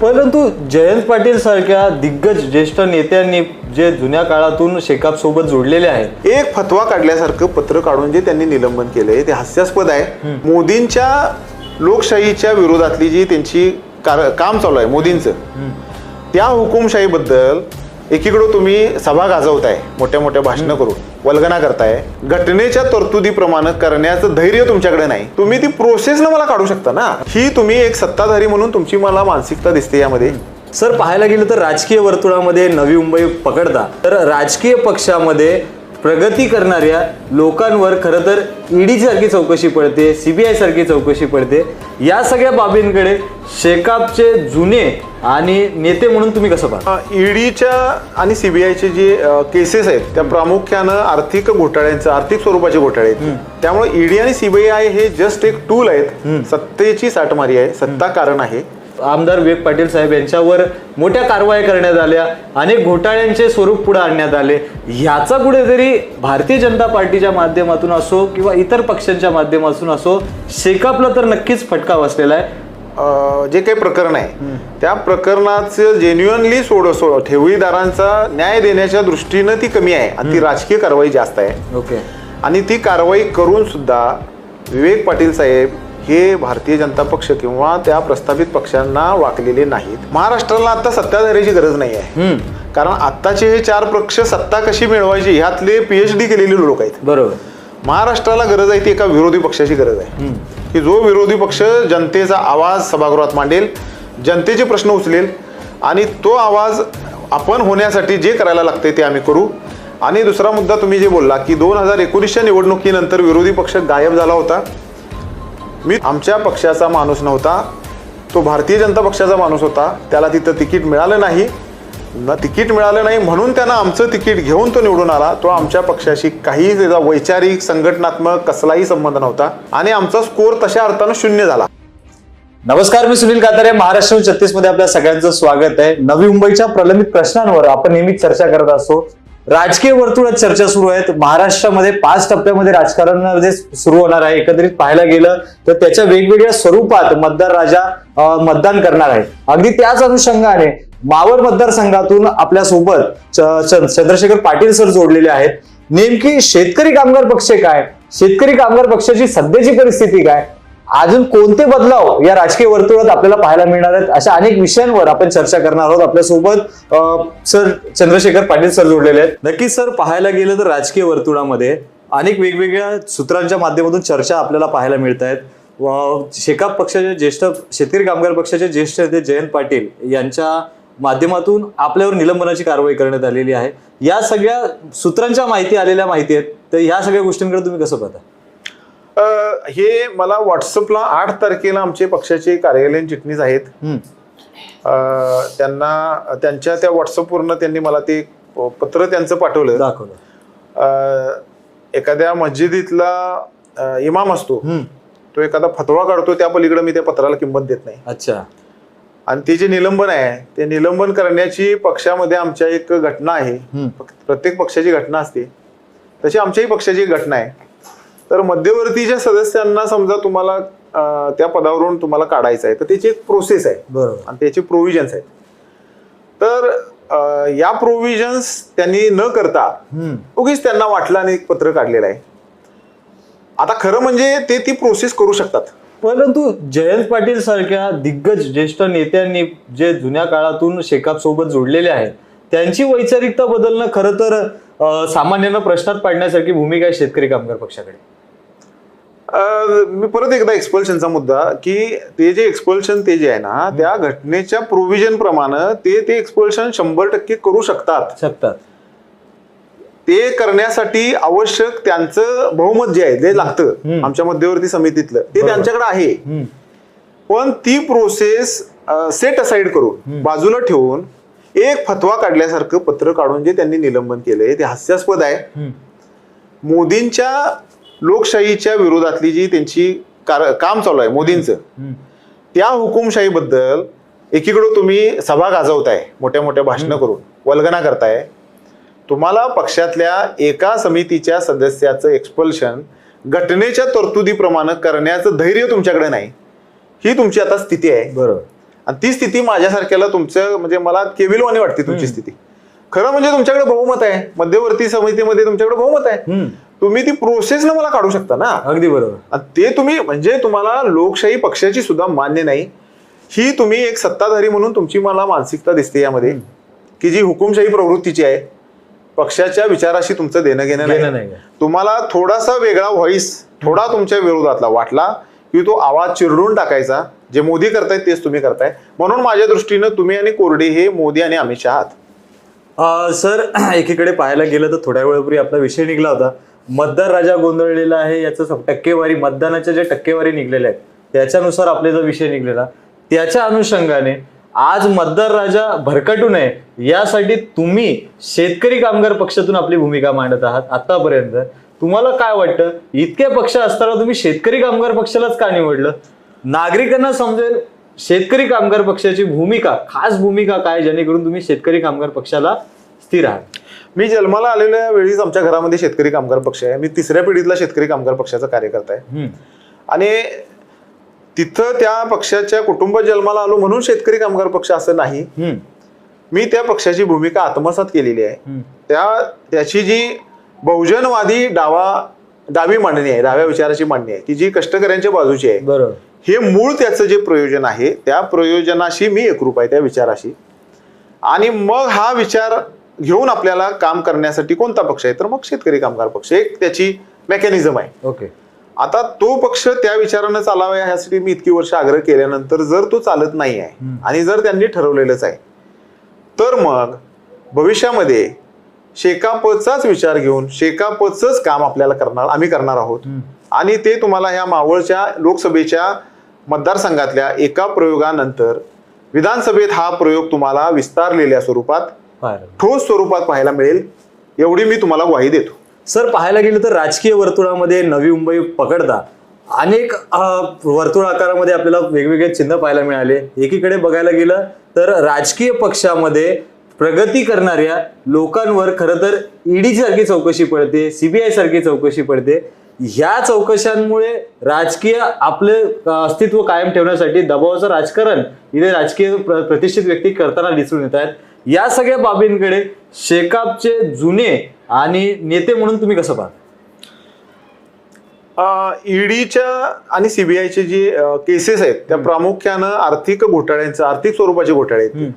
परंतु जयंत पाटील सारख्या दिग्गज ज्येष्ठ नेत्यांनी जे जुन्या काळातून शेकाप सोबत जोडलेले आहेत. एक फतवा काढल्यासारखं पत्र काढून जे त्यांनी निलंबन केलंय ते हास्यास्पद आहे. मोदींच्या लोकशाहीच्या विरोधातली जी त्यांची काम चालू आहे मोदींचं त्या हुकुमशाहीबद्दल एकीकडं तुम्ही सभा गाजवताय मोठ्या मोठ्या भाषणं करून वल्गना करताय घटनेच्या तरतुदीप्रमाणे करण्याचं धैर्य तुमच्याकडे नाही. तुम्ही ती प्रोसेसनं मला काढू शकता ना? ही तुम्ही एक सत्ताधारी म्हणून तुमची मला मानसिकता दिसते यामध्ये. सर पाहायला गेलं तर राजकीय वर्तुळामध्ये नवी मुंबई पकडता. तर राजकीय पक्षामध्ये प्रगती करणाऱ्या लोकांवर खरं तर ईडी सारखी चौकशी पडते सीबीआय सारखी चौकशी पडते. या सगळ्या बाबींकडे शेकापचे जुने आणि नेते म्हणून तुम्ही कसं पाहता? ईडीच्या आणि सीबीआयचे जे केसेस आहेत त्या प्रामुख्यानं आर्थिक घोटाळ्यांचं आर्थिक स्वरूपाचे घोटाळे आहेत. त्यामुळे ईडी आणि सीबीआय हे जस्ट एक टूल आहेत. सत्तेची साठमारी आहे सत्ता कारण आहे. आमदार विवेक पाटील साहेब यांच्यावर मोठ्या कारवाया करण्यात आल्या अनेक घोटाळ्यांचे स्वरूप पुढे आणण्यात आले. ह्याचा कुठेतरी भारतीय जनता पार्टीच्या माध्यमातून असो किंवा इतर पक्षांच्या माध्यमातून असो शेकापला तर नक्कीच फटका बसलेला आहे. जे काही प्रकरण आहे त्या प्रकरणाचं जेन्युअनली सोड सो ठेवीदारांचा न्याय देण्याच्या दृष्टीनं ती कमी आहे आणि ती राजकीय कारवाई जास्त आहे. ओके. आणि ती कारवाई करून सुद्धा विवेक पाटील साहेब हे भारतीय जनता पक्ष किंवा त्या प्रस्थापित पक्षांना वाकलेले नाहीत. महाराष्ट्राला आता सत्ताधाऱ्याची गरज नाही आहे. कारण आत्ताचे हे चार पक्ष सत्ता कशी मिळवायची ह्यातले पीएच डी केलेले लोक आहेत. बरोबर. महाराष्ट्राला गरज आहे ती एका विरोधी पक्षाची गरज आहे. की जो विरोधी पक्ष जनतेचा आवाज सभागृहात मांडेल जनतेचे प्रश्न उचलेल आणि तो आवाज आपण होण्यासाठी जे करायला लागते ते आम्ही करू. आणि दुसरा मुद्दा तुम्ही जे बोलला की दोन हजार एकोणीसच्या निवडणुकीनंतर विरोधी पक्ष गायब झाला होता. मी आमच्या पक्षाचा माणूस नव्हता. तो भारतीय जनता पक्षाचा माणूस होता. त्याला तिथं तिकीट मिळालं नाही. न तिकीट मिळालं नाही म्हणून त्यानं आमचं तिकीट घेऊन तो निवडून आला. तो आमच्या पक्षाशी काही त्याचा वैचारिक संघटनात्मक कसलाही संबंध नव्हता. आणि आमचा स्कोर तशा अर्थानं शून्य झाला. नमस्कार मी सुनील कातारे महाराष्ट्र छत्तीसमध्ये आपल्या सगळ्यांचं स्वागत आहे. नवी मुंबईच्या प्रलंबित प्रश्नांवर आपण नेहमीच चर्चा करत असतो. राजकीय वर्तुळात चर्चा सुरू आहेत. महाराष्ट्रामध्ये पाच टप्प्यामध्ये राजकारण जे सुरू होणार आहे. एकत्रित पाहायला गेलं तर त्याच्या वेगवेगळ्या स्वरूपात मतदार राजा मतदान करणार आहे अगदी त्याच अनुषंगाने मावळ मतदारसंघातून आपल्यासोबत चंद्रशेखर पाटील सर जोडलेले आहेत. नेमकी शेतकरी कामगार पक्ष काय? शेतकरी कामगार पक्षाची सध्याची परिस्थिती काय? अजून कोणते बदलाव या राजकीय वर्तुळात आपल्याला पाहायला मिळणार आहेत? अशा अनेक विषयांवर आपण चर्चा करणार आहोत. आपल्यासोबत सर चंद्रशेखर पाटील सर जोडलेले आहेत. नक्कीच सर पाहायला गेलं तर राजकीय वर्तुळामध्ये अनेक वेगवेगळ्या सूत्रांच्या माध्यमातून चर्चा आपल्याला पाहायला मिळत आहेत. व शेकाप पक्षाचे ज्येष्ठ शेतकरी कामगार पक्षाचे ज्येष्ठ नेते जयंत पाटील यांच्या माध्यमातून आपल्यावर निलंबनाची कारवाई करण्यात आलेली आहे. या सगळ्या सूत्रांच्या माहिती आलेल्या माहिती आहेत. तर ह्या सगळ्या गोष्टींकडे तुम्ही कसं पाहता? हे मला व्हॉट्सअपला आठ तारखेला आमचे पक्षाचे कार्यालयीन चिटणीस आहेत. त्यांना त्यांच्या त्या व्हॉट्सअपवरनं त्यांनी मला ते पत्र त्यांचं पाठवलं. दाखवलं. एखाद्या मस्जिदीतला इमाम असतो. तो एखादा फतवा काढतो त्या पलीकडे मी त्या पत्राला किंमत देत नाही. अच्छा. आणि ते जे निलंबन आहे ते निलंबन करण्याची पक्षामध्ये आमच्या एक घटना आहे. प्रत्येक पक्षाची घटना असते. तशी आमच्याही पक्षाची घटना आहे. तर मध्यवर्तीच्या सदस्यांना समजा तुम्हाला त्या पदावरून तुम्हाला काढायचं आहे तर त्याची एक प्रोसेस आहे. बरोबर. आणि त्याचे प्रोव्हिजन्स आहेत. तर या प्रोव्हिजन्स त्यांनी न करता. उगीच त्यांना वाटलं आणि एक पत्र काढलेलं आहे. आता खरं म्हणजे ते ती प्रोसेस करू शकतात. परंतु जयंत पाटील सारख्या दिग्गज ज्येष्ठ नेत्यांनी जे जुन्या काळातून शेकाप सोबत जोडलेले आहेत त्यांची वैचारिकता बदलणं खरं तर सामान्यांना प्रश्नात पाडण्यासारखी भूमिका आहे शेतकरी कामगार पक्षाकडे. मी परत एकदा एक्सपल्शनचा मुद्दा की ते जे एक्सपल्शन ते जे आहे ना त्या घटनेच्या प्रोव्हिजन प्रमाणे ते ते एक्सपल्शन शंभर टक्के करू शकतात. शकतात. ते करण्यासाठी आवश्यक त्यांचं बहुमत जे आहे जे लागतं. आमच्या मध्यवर्ती समितीतलं. ते. त्यांच्याकडे आहे. पण ती प्रोसेस सेट असाइड करून बाजूला ठेवून एक फतवा काढल्यासारखं पत्र काढून जे त्यांनी निलंबन केलंय ते हास्यास्पद आहे. मोदींच्या लोकशाहीच्या विरोधातली जी त्यांची कार काम चालू आहे मोदींचं. त्या हुकुमशाहीबद्दल एकीकडं तुम्ही सभा गाजवताय मोठ्या मोठ्या भाषणं करून वल्गना करताय. तुम्हाला पक्षातल्या एका समितीच्या सदस्याचं एक्सपल्शन घटनेच्या तरतुदीप्रमाणे करण्याचं धैर्य तुमच्याकडे नाही. ही तुमची आता स्थिती आहे. बरोबर आणि ती स्थिती माझ्यासारख्याला तुमचं म्हणजे मला केविलवाणी वाटते तुमची स्थिती. खरं म्हणजे तुमच्याकडे बहुमत आहे. मध्यवर्ती समितीमध्ये तुमच्याकडे बहुमत आहे. तुम्ही ती प्रोसेस न मला काढू शकता ना. अगदी बरोबर. आणि ते तुम्ही म्हणजे तुम्हाला लोकशाही पक्षाची सुद्धा मान्य नाही. ही तुम्ही एक सत्ताधारी म्हणून तुमची मला मानसिकता दिसते यामध्ये की जी हुकुमशाही प्रवृत्तीची आहे पक्षाच्या विचाराशी तुमचं देणं घेणं घेणं नाही नाही. तुम्हाला थोडासा वेगळा व्हॉइस थोडा तुमच्या विरोधातला वाटला की तो आवाज चिरडून टाकायचा जे मोदी करतायत तेच तुम्ही करताय. म्हणून माझ्या दृष्टीनं तुम्ही आणि कोरडे हे मोदी आणि अमित शहा आहात अ, सर एकीकडे पाहायला गेलं तर थोड्या वेळापूर्वी आपला विषय निघला होता. मतदार राजा गोंधळलेला आहे याचं टक्केवारी मतदानाच्या ज्या टक्केवारी निघलेल्या आहेत त्याच्यानुसार आपले जो विषय निघलेला त्याच्या अनुषंगाने आज मतदार राजा भरकटू नये यासाठी तुम्ही शेतकरी कामगार पक्षातून आपली भूमिका मांडत आहात आतापर्यंत. तुम्हाला काय वाटतं? इतके पक्ष असताना तुम्ही शेतकरी कामगार पक्षालाच का निवडलं? नागरिकांना समजेल शेतकरी कामगार पक्षाची भूमिका खास भूमिका काय जेणेकरून तुम्ही शेतकरी कामगार पक्षाला स्थिर आहात? मी जन्माला आलेल्या वेळीच आमच्या घरामध्ये शेतकरी कामगार पक्ष आहे मी तिसऱ्या पिढीतला शेतकरी कामगार पक्षाचा कार्यकर्ता आहे. आणि तिथं त्या पक्षाच्या कुटुंबात जन्माला आलो म्हणून शेतकरी कामगार पक्ष असं नाही. मी त्या पक्षाची भूमिका आत्मसात केलेली आहे. त्या त्याची जी बहुजनवादी डावा डावी मांडणी आहे डाव्या विचाराची मांडणी आहे की जी कष्टकऱ्यांच्या बाजूची आहे बरोबर हे मूळ त्याचं जे प्रयोजन आहे त्या प्रयोजनाशी मी एकरूप आहे त्या विचाराशी आणि मग हा विचार घेऊन आपल्याला काम करण्यासाठी कोणता पक्ष आहे? तर मग शेतकरी कामगार पक्ष. एक त्याची मेकॅनिझम आहे. ओके आता तो पक्ष त्या विचारानं चालावा ह्यासाठी मी इतकी वर्ष आग्रह केल्यानंतर जर तो चालत नाही आहे आणि जर त्यांनी ठरवलेलंच आहे तर मग भविष्यामध्ये शेकापचाच विचार घेऊन शेकापचंच काम आपल्याला करणार आम्ही करणार आहोत. आणि ते तुम्हाला ह्या मावळच्या लोकसभेच्या मतदारसंघातल्या एका प्रयोगानंतर विधानसभेत हा प्रयोग तुम्हाला विस्तारलेल्या स्वरूपात ठोस स्वरूपात पाहायला मिळेल एवढी मी तुम्हाला ग्वाही देतो. सर पाहायला गेलं तर राजकीय वर्तुळामध्ये नवी मुंबई पकडता. अनेक वर्तुळ आकारामध्ये आपल्याला वेगवेगळे चिन्ह पाहायला मिळाले. एकीकडे बघायला गेलं तर राजकीय पक्षामध्ये प्रगती करणाऱ्या लोकांवर खरं तर ईडी सारखी चौकशी पडते सीबीआय सारखी चौकशी पडते. ह्या चौकशांमुळे राजकीय आपले अस्तित्व कायम ठेवण्यासाठी दबावाचं राजकारण इथे राजकीय प्र- प्रतिष्ठित व्यक्ती करताना दिसून येत आहेत. या सगळ्या बाबींकडे शेकापचे जुने आणि नेते म्हणून तुम्ही कसं पाहता? ईडीच्या आणि सीबीआयचे जे केसेस आहेत त्या प्रामुख्यानं आर्थिक घोटाळ्यांचं आर्थिक स्वरूपाचे घोटाळे आहेत.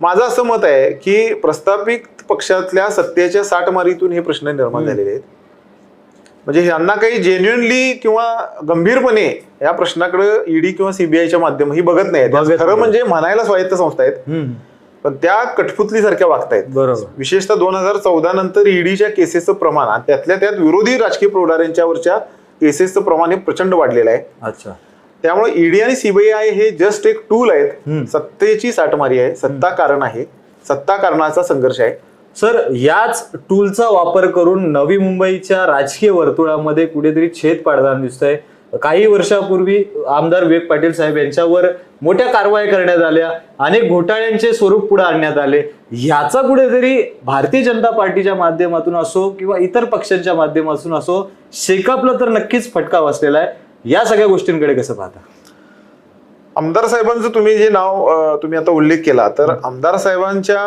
माझं असं मत आहे की प्रस्थापित पक्षातल्या सत्तेच्या साठमारीतून हे प्रश्न निर्माण झालेले आहेत. म्हणजे यांना काही जेन्युनली किंवा गंभीरपणे या प्रश्नाकडे ईडी किंवा सीबीआयच्या माध्यम ही बघत नाही खरं. म्हणजे म्हणायला स्वायत्त संस्था आहेत. पण त्या कठपुतलीसारख्या वागतायत. बरोबर. विशेषतः दोन हजार चौदा नंतर ईडीच्या केसेसचं प्रमाण आणि त्यातल्या त्यात विरोधी राजकीय प्रौढाऱ्यांच्यावरच्या केसेसचं प्रमाण हे प्रचंड वाढलेलं आहे. अच्छा. त्यामुळे ईडी आणि सीबीआय हे जस्ट एक टूल. आहेत. सत्तेची साठमारी आहे सत्ता कारण आहे सत्ता कारणाचा संघर्ष आहे. सर याच टूलचा वापर करून नवी मुंबईच्या राजकीय वर्तुळामध्ये कुठेतरी छेद पाडताना दिसतंय. काही वर्षापूर्वी आमदार विवेक पाटील साहेब यांच्यावर मोठ्या कारवाई करण्यात आल्या अनेक घोटाळ्यांचे स्वरूप पुढे आणण्यात आले. ह्याचा कुठेतरी भारतीय जनता पार्टीच्या माध्यमातून असो किंवा इतर पक्षांच्या माध्यमातून असो शेकापला तर नक्कीच फटका बसलेला आहे. या सगळ्या गोष्टींकडे कसं पाहता? आमदार साहेबांचं तुम्ही जे नाव तुम्ही आता उल्लेख केला तर आमदार साहेबांच्या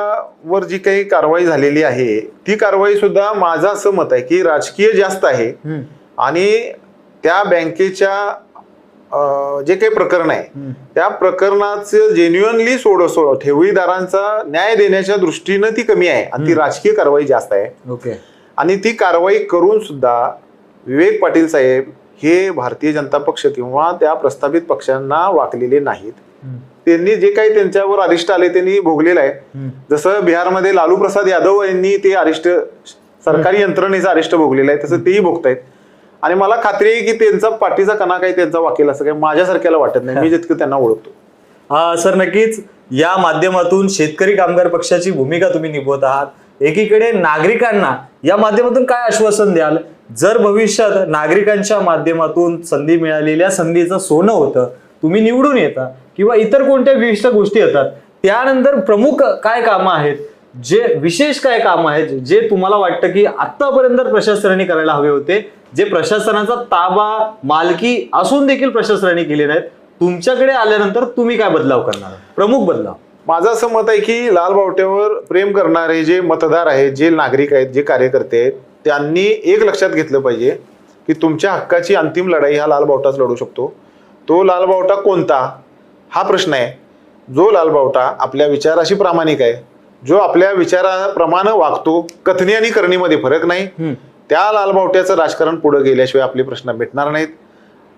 वर जी काही कारवाई झालेली आहे ती कारवाई सुद्धा माझं असं मत आहे की राजकीय जास्त आहे. आणि त्या बँकेच्या जे काही प्रकरण आहे त्या प्रकरणाचं जेन्युअनली सोड सोड. ठेवीदारांचा न्याय देण्याच्या दृष्टीनं ती कमी आहे आणि ती राजकीय कारवाई जास्त आहे. ओके. आणि ती कारवाई करून सुद्धा विवेक पाटील साहेब हे भारतीय जनता पक्ष किंवा त्या प्रस्थापित पक्षांना वाकलेले नाहीत. त्यांनी जे काही त्यांच्यावर अरिष्ट आले त्यांनी भोगलेलं आहे. जसं बिहारमध्ये लालू प्रसाद यादव यांनी ते अरिष्ट सरकारी यंत्रणेचं अरिष्ट भोगलेलं आहे तसं तेही भोगतायत. आणि मला खात्री आहे की त्यांचा पाठीचा कणा काही त्यांचा वाकेल असं काही माझ्यासारख्याला वाटत नाही. मी जितकं त्यांना ओळखतो. हा सर नक्कीच या माध्यमातून शेतकरी कामगार पक्षाची भूमिका तुम्ही निभवत आहात. एकीकडे नागरिकांना या माध्यमातून काय आश्वासन द्याल? जर भविष्यात नागरिकांच्या माध्यमातून संधी मिळालेल्या संधीचं सोनं होतं तुम्ही निवडून येता किंवा इतर कोणत्या विशिष्ट गोष्टी येतात त्यानंतर प्रमुख काय कामं आहेत? जे विशेष काय काम आहेत जे तुम्हाला वाटतं की आतापर्यंत प्रशासनाने करायला हवे होते जे प्रशासनाचा ताबा मालकी असून देखील प्रशासनाने केले नाहीत तुमच्याकडे आल्यानंतर तुम्ही काय बदलाव करणार? प्रमुख बदलाव. माझं असं मत आहे की लाल बावट्यावर प्रेम करणारे जे मतदार आहेत जे नागरिक आहेत जे कार्यकर्ते आहेत त्यांनी एक लक्षात घेतलं पाहिजे की तुमच्या हक्काची अंतिम लढाई हा लाल बावटाच लढू शकतो. तो लाल बावटा कोणता? हा प्रश्न आहे. जो लाल बावटा आपल्या विचाराशी प्रामाणिक आहे जो आपल्या विचाराप्रमाणे वागतो कथनी आणि करणीमध्ये फरक नाही. त्या लाल बावट्याचं राजकारण पुढे गेल्याशिवाय आपले प्रश्न मिटणार नाहीत.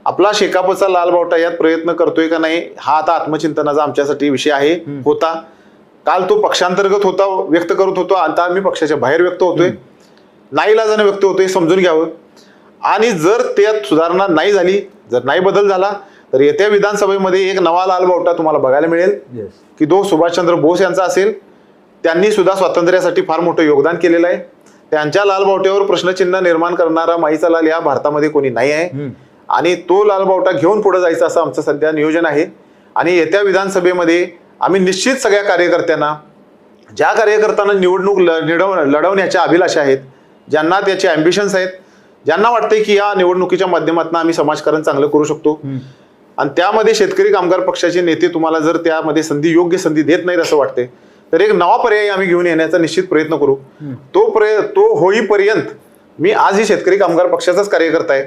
आपला शेकापचा लाल बावटा यात प्रयत्न करतोय का नाही हा आता आत्मचिंतनाचा आमच्यासाठी विषय आहे होता. काल तो पक्षांतर्गत होता व्यक्त करत होतो आता आम्ही पक्षाच्या बाहेर व्यक्त होतोय. नाईलाजाने व्यक्त होतोय समजून घ्यावं. आणि जर त्यात सुधारणा नाही झाली जर नाही बदल झाला तर येत्या विधानसभेमध्ये एक नवा लाल बावटा तुम्हाला बघायला मिळेल. की तो सुभाषचंद्र बोस यांचा असेल त्यांनी सुद्धा स्वातंत्र्यासाठी फार मोठं योगदान केलेलं आहे. त्यांच्या लाल बावट्यावर प्रश्नचिन्ह निर्माण करणारा माईचा लाल या भारतामध्ये कोणी नाही आहे. आणि तो लाल बावटा घेऊन पुढे जायचं असं आमचं सध्या नियोजन आहे. आणि येत्या विधानसभेमध्ये आम्ही निश्चित सगळ्या कार्यकर्त्यांना ज्या कार्यकर्त्यांना निवडणूक ल- निडव लढवण्याच्या अभिलाषा आहेत ज्यांना त्याचे अँबिशन्स आहेत ज्यांना वाटतंय की या निवडणुकीच्या माध्यमातून आम्ही समाजकारण चांगलं करू शकतो. आणि त्यामध्ये शेतकरी कामगार पक्षाचे नेते तुम्हाला जर त्यामध्ये संधी योग्य संधी देत नाहीत असं वाटते तर एक नवा पर्याय आम्ही घेऊन येण्याचा निश्चित प्रयत्न करू. तो प्रय तो होईपर्यंत मी आजही शेतकरी कामगार पक्षाचाच कार्यकर्ता आहे.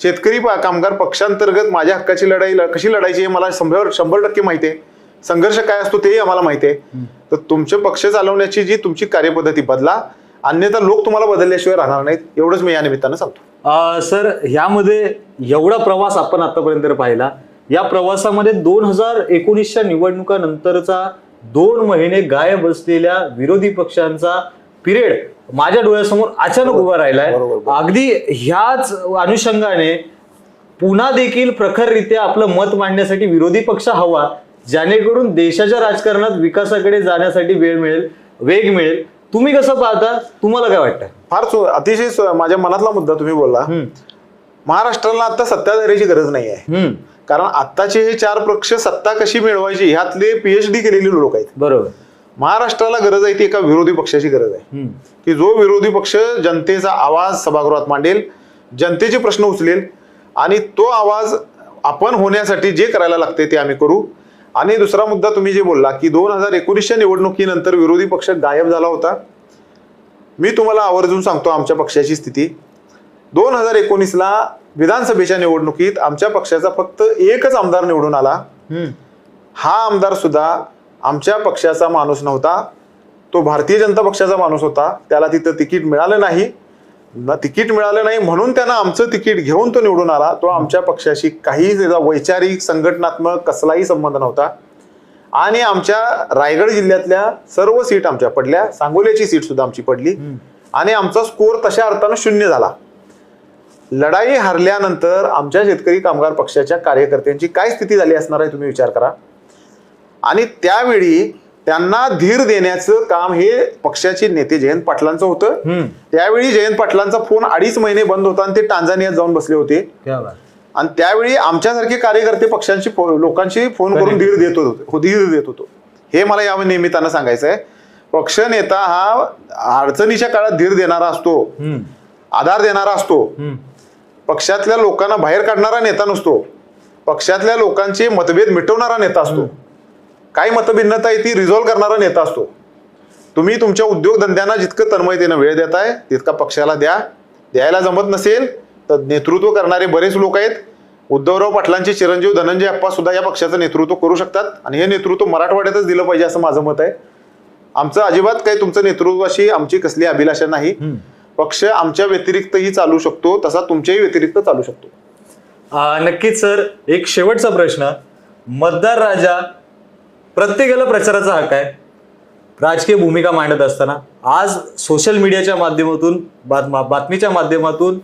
शेतकरी कामगार पक्षांतर्गत माझ्या हक्काची लढाई कशी लढायची हे मला शंभर शंभर टक्के माहिती आहे. संघर्ष काय असतो तेही आम्हाला माहिती आहे. तर तुमचे पक्ष चालवण्याची जी तुमची कार्यपद्धती बदला अन्यथा लोक तुम्हाला बदलल्याशिवाय राहणार नाहीत एवढंच मी या निमित्तानं सांगतो. सर ह्यामध्ये एवढा प्रवास आपण आतापर्यंत पाहिला या प्रवासामध्ये दोन हजार एकोणीसच्या निवडणुकानंतरचा दोन महिने गायब असलेल्या विरोधी पक्षांचा पिरियड माझ्या डोळ्यासमोर अचानक उभा राहिलाय. अगदी ह्याच अनुषंगाने पुन्हा देखील प्रखररित्या आपलं मत मांडण्यासाठी विरोधी पक्ष हवा जेणेकरून देशाच्या राजकारणात विकासाकडे जाण्यासाठी वेळ मिळेल वेग मिळेल. तुम्ही कसं पाहता? तुम्हाला काय वाटतं? फार अतिशय माझ्या मनातला मुद्दा तुम्ही बोलला. हम्म. महाराष्ट्राला आता सत्ताधाऱ्याची गरज नाही आहे कारण आत्ताचे हे चार पक्ष सत्ता कशी मिळवायची ह्यातले पीएचडी केलेले लोक आहेत. बरोबर. महाराष्ट्राला गरज आहे ती एका विरोधी पक्षाची गरज आहे. की जो विरोधी पक्ष जनतेचा आवाज सभागृहात मांडेल जनतेचे प्रश्न उचलेल आणि तो आवाज आपण होण्यासाठी जे करायला लागते ते आम्ही करू. आणि दुसरा मुद्दा तुम्ही जे बोलला की दोन हजार एकोणीसच्या निवडणुकीनंतर विरोधी पक्ष गायब झाला होता. मी तुम्हाला आवर्जून सांगतो आमच्या पक्षाची स्थिती. दोन हजार एकोणीसला विधानसभेच्या निवडणुकीत आमच्या पक्षाचा फक्त एकच आमदार निवडून आला. हा आमदार सुद्धा आमच्या पक्षाचा माणूस नव्हता. तो भारतीय जनता पक्षाचा माणूस होता. त्याला तिथं तिकीट मिळालं नाही. न तिकीट मिळालं नाही म्हणून त्यानं आमचं तिकीट घेऊन तो निवडून आला. तो आमच्या पक्षाशी काही त्याचा वैचारिक संघटनात्मक कसलाही संबंध नव्हता. आणि आमच्या रायगड जिल्ह्यातल्या सर्व सीट आमच्या पडल्या. सांगोल्याची सीट सुद्धा आमची पडली. आणि आमचा स्कोर तशा अर्थानं शून्य झाला. लढाई हरल्यानंतर आमच्या शेतकरी कामगार पक्षाच्या कार्यकर्त्यांची काय स्थिती झाली असणार आहे तुम्ही विचार करा आणि त्यावेळी त्यांना धीर देण्याचं काम हे पक्षाचे नेते जयंत पाटलांचं होतं. त्यावेळी जयंत पाटलांचा फोन अडीच महिने बंद होता आणि ते टांझानियात जाऊन बसले होते. आणि त्यावेळी आमच्यासारखे कार्यकर्ते पक्षांशी लोकांशी फोन करून धीर देत होतो हो, धीर देत होतो हे मला या निमित्तानं सांगायचं आहे पक्ष नेता हा अडचणीच्या काळात धीर देणारा असतो. आधार देणारा असतो. पक्षातल्या लोकांना बाहेर काढणारा नेता नसतो. पक्षातल्या लोकांचे मतभेद मिटवणारा नेता असतो. काय मतभिन्नता आहे ती रिझॉल्व्ह करणारा नेता असतो. तुम्ही तुमच्या उद्योगधंद्यांना जितकं तन्मयतेनं वेळ देताय तितका पक्षाला द्या. द्यायला जमत नसेल तर नेतृत्व करणारे बरेच लोक आहेत. उद्धवराव पाटलांचे चिरंजीव धनंजय अप्पा सुद्धा या पक्षाचं नेतृत्व करू शकतात. आणि हे नेतृत्व मराठवाड्यातच दिलं पाहिजे असं माझं मत आहे. आमचं अजिबात काही तुमचं नेतृत्वाशी आमची कसली अभिलाषा नाही. पक्ष आमच्या व्यतिरिक्तही चालू शकतो तसा तुमच्याही व्यतिरिक्त चालू शकतो. नक्कीच सर. एक शेवटचा प्रश्न. मतदार राजा प्रत्येकाला प्रचाराचा हक्क आहे. राजकीय भूमिका मांडत असताना. आज सोशल मीडियाच्या माध्यमातून बातमा बातमीच्या माध्यमातून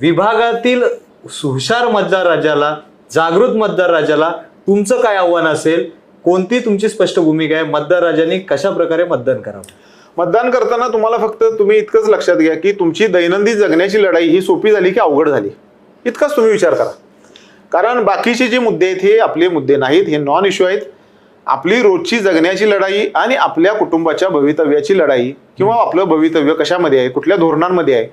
विभागातील हुशार मतदार राजाला जागृत मतदार राजाला तुमचं काय आव्हान असेल? कोणती तुमची स्पष्ट भूमिका आहे? मतदार राजांनी कशा प्रकारे मतदान करावं? मतदान करताना तुम्हाला फक्त तुम्ही इतकंच लक्षात घ्या की तुमची दैनंदिन जगण्याची लढाई ही सोपी झाली की अवघड झाली. इतकाच तुम्ही विचार करा. कारण बाकीचे जे मुद्दे आहेत हे आपले मुद्दे नाहीत हे नॉन इश्यू आहेत. आपली रोजची जगण्याची लढाई आणि आपल्या कुटुंबाच्या भवितव्याची लढाई किंवा आपलं भवितव्य कशामध्ये आहे कुठल्या धोरणांमध्ये आहे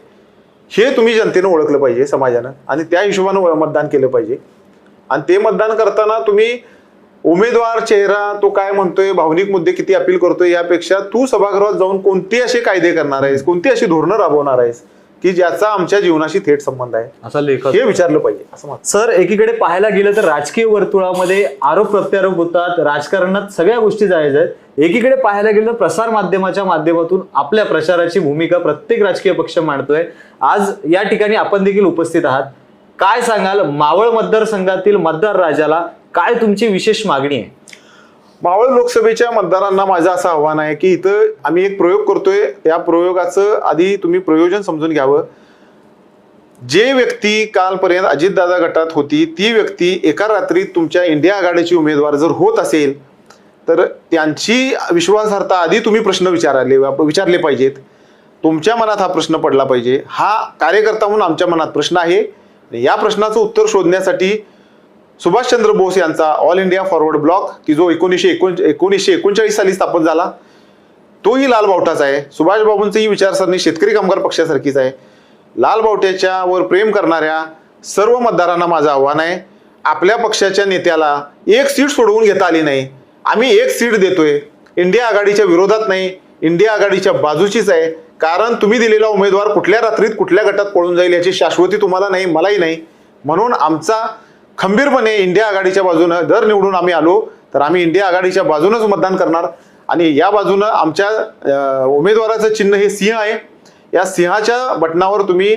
हे तुम्ही जनतेनं ओळखलं पाहिजे समाजानं. आणि त्या हिशोबानं मतदान केलं पाहिजे. आणि ते मतदान करताना तुम्ही उमेदवार चेहरा तो काय म्हणतोय भावनिक मुद्दे किती अपील करतोय यापेक्षा तू सभागृहात जाऊन कोणते असे कायदे करणार आहेस कोणती अशी धोरणं राबवणार आहेस की ज्याचा आमच्या जीवनाशी थेट संबंध आहे? असा लेखक हे विचारलं पाहिजे असं सर एकीकडे पाहायला गेलं तर राजकीय वर्तुळामध्ये आरोप प्रत्यारोप होतात राजकारणात सगळ्या गोष्टी जायच आहेत. एकीकडे पाहायला गेलं तर प्रसार माध्यमाच्या माध्यमातून आपल्या प्रचाराची भूमिका प्रत्येक राजकीय पक्ष मांडतोय. आज या ठिकाणी आपण देखील उपस्थित आहात. काय सांगाल मावळ मतदारसंघातील मतदार राजाला? काय तुमची विशेष मागणी आहे? मावळ लोकसभेच्या मतदारांना माझं असं आव्हान आहे की इथं आम्ही एक प्रयोग करतोय. त्या प्रयोगाचं आधी तुम्ही प्रयोजन समजून घ्यावं. जे व्यक्ती कालपर्यंत अजितदादा गटात होती ती व्यक्ती एका रात्रीत तुमच्या इंडिया आघाडीची उमेदवार जर होत असेल तर त्यांची विश्वासार्हता आधी तुम्ही प्रश्न विचारले विचारले पाहिजेत. तुमच्या मनात हा प्रश्न पडला पाहिजे. हा कार्यकर्ता म्हणून आमच्या मनात प्रश्न आहे. या प्रश्नाचं उत्तर शोधण्यासाठी सुभाषचंद्र बोस यांचा ऑल इंडिया फॉरवर्ड ब्लॉक की जो एकोणीसशे एकोण एकोणीसशे एकोणचाळीस साली स्थापन झाला तोही लाल बावटाचा आहे. सुभाष बाबूंची ही विचारसरणी शेतकरी कामगार पक्षासारखीच आहे. लाल बावट्याच्या वर प्रेम करणाऱ्या सर्व मतदारांना माझं आव्हान आहे. आपल्या पक्षाच्या नेत्याला एक सीट सोडवून घेता आली नाही. आम्ही एक सीट देतोय. इंडिया आघाडीच्या विरोधात नाही. इंडिया आघाडीच्या बाजूचीच आहे. कारण तुम्ही दिलेला उमेदवार कुठल्या रात्रीत कुठल्या गटात पळून जाईल याची शाश्वती तुम्हाला नाही मलाही नाही. म्हणून आमचा खंबीरपणे इंडिया आघाडीच्या बाजूनं जर निवडून आम्ही आलो तर आम्ही इंडिया आघाडीच्या बाजूनच मतदान करणार. आणि या बाजूनं आमच्या उमेदवाराचं चिन्ह हे सिंह आहे. या सिंहाच्या बटनावर तुम्ही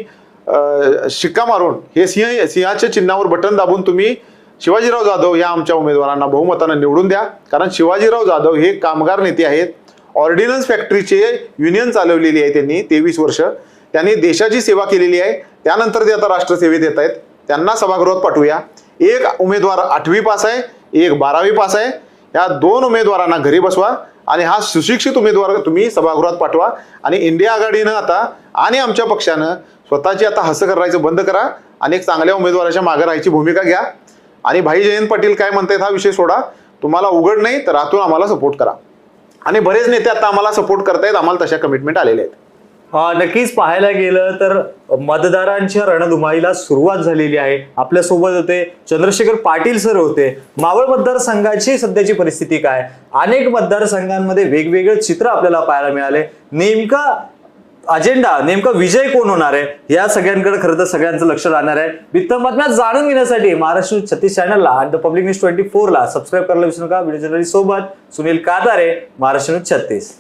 शिक्का मारून हे सिंह सिंहाच्या चिन्हावर बटन दाबून तुम्ही शिवाजीराव जाधव या आमच्या उमेदवारांना बहुमतानं निवडून द्या. कारण शिवाजीराव जाधव हे कामगार नेते आहेत. ऑर्डिनन्स फॅक्टरीचे युनियन चालवलेली आहे त्यांनी तेवीस वर्ष. त्यांनी देशाची सेवा केलेली आहे. त्यानंतर ते आता राष्ट्रसेवेत येत आहेत. त्यांना सभागृहात पाठवूया. एक उमेदवार आठवी पास आहे एक बारावी पास आहे. या दोन उमेदवारांना घरी बसवा आणि हा सुशिक्षित उमेदवार तुम्ही सभागृहात पाठवा. आणि इंडिया आघाडीनं आता आणि आमच्या पक्षानं स्वतःची आता हसं करायचं बंद करा आणि एक चांगल्या उमेदवाराच्या मागे राहायची भूमिका घ्या. आणि भाई जयंत पाटील काय म्हणतायत हा विषय सोडा. तुम्हाला उघड नाही तर आतून आम्हाला सपोर्ट करा. आणि बरेच नेते आता आम्हाला सपोर्ट करतायत आम्हाला तशा कमिटमेंट आलेल्या आहेत. नक्कीच पाहायला गेलं तर मतदारांच्या रणधुमाईला सुरुवात झालेली आहे. आपल्यासोबत होते चंद्रशेखर पाटील सर होते. मावळ मतदारसंघाची सध्याची परिस्थिती काय? अनेक मतदारसंघांमध्ये वेगवेगळे चित्र आपल्याला पाहायला मिळाले. नेमका अजेंडा नेमका विजय कोण होणार आहे? या सगळ्यांकडे खरं तर सगळ्यांचं लक्ष राहणार आहे. वित्त जाणून घेण्यासाठी महाराष्ट्र छत्तीस चॅनलला आणि द पब्लिक न्यूज ट्वेंटी फोरला सबस्क्राईब करायला विसरू नका. व्हिडिओ जर्नलिस्ट सोबत सुनील कातारे महाराष्ट्र न्यूज छत्तीस.